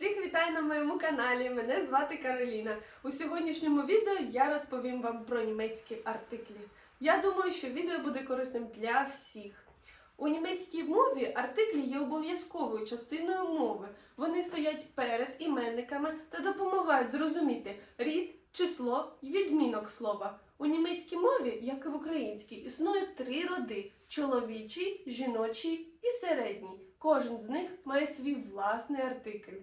Всіх вітаю на моєму каналі. Мене звати Кароліна. У сьогоднішньому відео я розповім вам про німецькі артиклі. Я думаю, що відео буде корисним для всіх. У німецькій мові артиклі є обов'язковою частиною мови. Вони стоять перед іменниками та допомагають зрозуміти рід, число і відмінок слова. У німецькій мові, як і в українській, існує три роди: чоловічий, жіночий і середній. Кожен з них має свій власний артикль.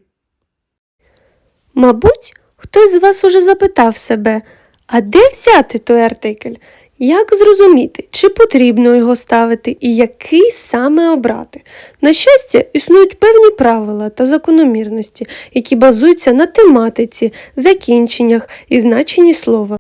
Мабуть, хтось з вас уже запитав себе, а де взяти той артикль? Як зрозуміти, чи потрібно його ставити і який саме обрати? На щастя, існують певні правила та закономірності, які базуються на тематиці, закінченнях і значенні слова.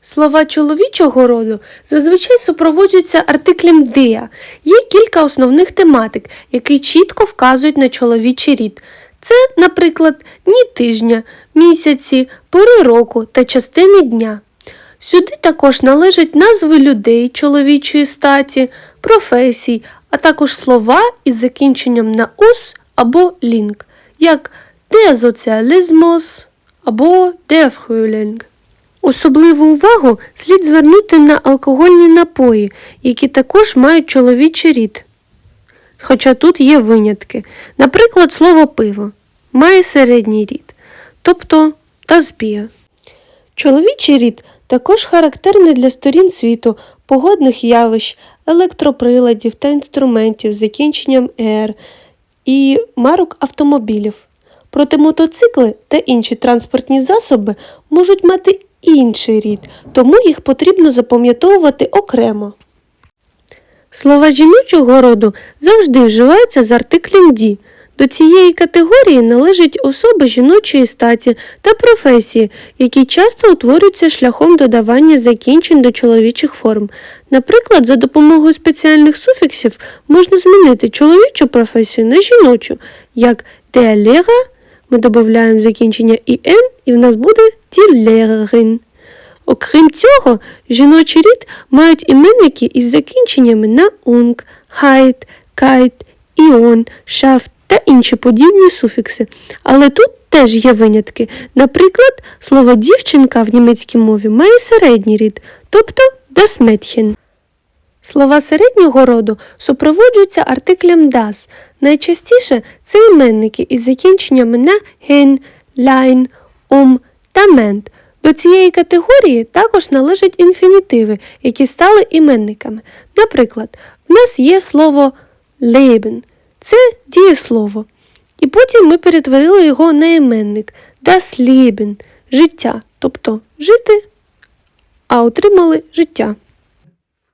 Слова чоловічого роду зазвичай супроводжуються артиклем «der». Є кілька основних тематик, які чітко вказують на чоловічий рід. Це, наприклад, дні тижня, місяці, пори року та частини дня. Сюди також належать назви людей чоловічої статі, професій, а також слова із закінченням на ус або лінк, як Sozialismus або Frühling. Особливу увагу слід звернути на алкогольні напої, які також мають чоловічий рід. Хоча тут є винятки. Наприклад, слово пиво має середній рід, тобто Bier. Чоловічий рід також характерний для сторін світу, погодних явищ, електроприладів та інструментів з закінченням «ер» і марок автомобілів. Проте мотоцикли та інші транспортні засоби можуть мати інший рід, тому їх потрібно запам'ятовувати окремо. Слова жіночого роду завжди вживаються з артиклем «ді». До цієї категорії належать особи жіночої статі та професії, які часто утворюються шляхом додавання закінчень до чоловічих форм. Наприклад, за допомогою спеціальних суфіксів можна змінити чоловічу професію на жіночу, як Lehrer, ми додаємо закінчення «ін» і в нас буде Lehrerin. Окрім цього, жіночий рід мають іменники із закінченнями на унг, хайт, кайт, іон, шафт та інші подібні суфікси. Але тут теж є винятки. Наприклад, слово дівчинка в німецькій мові має середній рід, тобто das Mädchen. Слова середнього роду супроводжуються артиклем das. Найчастіше це іменники із закінченнями на hin, line, um та ment. До цієї категорії також належать інфінітиви, які стали іменниками. Наприклад, в нас є слово leben – це дієслово. І потім ми перетворили його на іменник das Leben – життя, тобто жити, а отримали життя.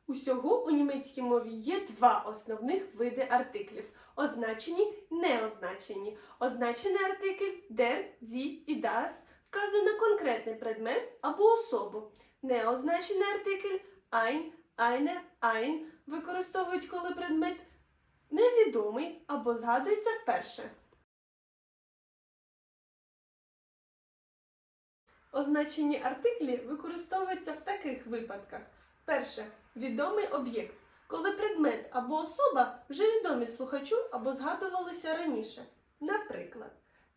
Усього у німецькій мові є два основних види артиклів: означені, неозначені. Означений артикль der, die і das вказує на конкретний предмет або особу. Неозначений артикль ein, eine, ein використовують, коли предмет невідомий або згадується вперше. Означені артиклі використовуються в таких випадках. Перше відомий об'єкт, коли предмет або особа вже відомі слухачу або згадувалися раніше. Наприклад,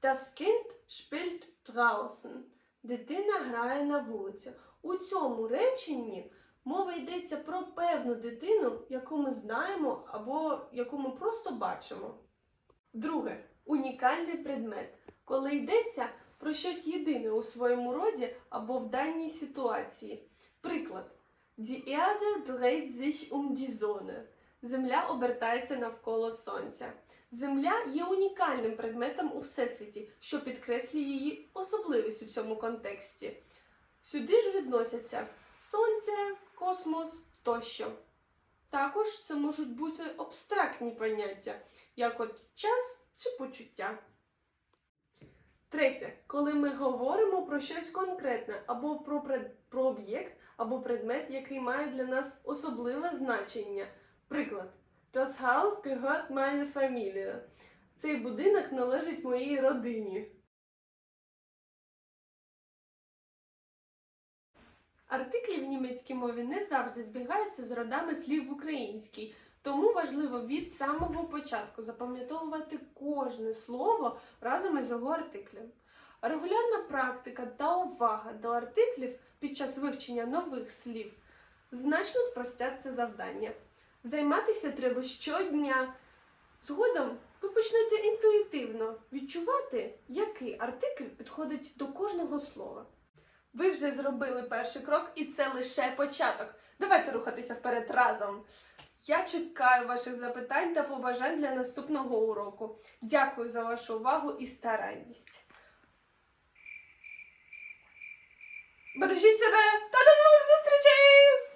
Das Kind spielt draußen. Дитина грає на вулиці. У цьому реченні мова йдеться про певну дитину, яку ми знаємо або яку ми просто бачимо. Друге унікальний предмет, коли йдеться про щось єдине у своєму роді або в даній ситуації. Приклад. Die Erde dreht sich um die Sonne. Земля обертається навколо сонця. Земля є унікальним предметом у всесвіті, що підкреслює її особливість у цьому контексті. Сюди ж відносяться сонце, космос тощо. Також це можуть бути абстрактні поняття, як от час чи почуття. Третє, коли ми говоримо про щось конкретне або про, про об'єкт або предмет, який має для нас особливе значення. Приклад. Das Haus gehört meiner Familie. Цей будинок належить моїй родині. Артиклі в німецькій мові не завжди збігаються з родами слів в українській. Тому важливо від самого початку запам'ятовувати кожне слово разом із його артиклем. Регулярна практика та увага до артиклів під час вивчення нових слів значно спростять це завдання. Займатися треба щодня. Згодом ви почнете інтуїтивно відчувати, який артикль підходить до кожного слова. Ви вже зробили перший крок, і це лише початок. Давайте рухатися вперед разом. Я чекаю ваших запитань та побажань для наступного уроку. Дякую за вашу увагу і старанність. Бережіть себе та до нових зустрічей!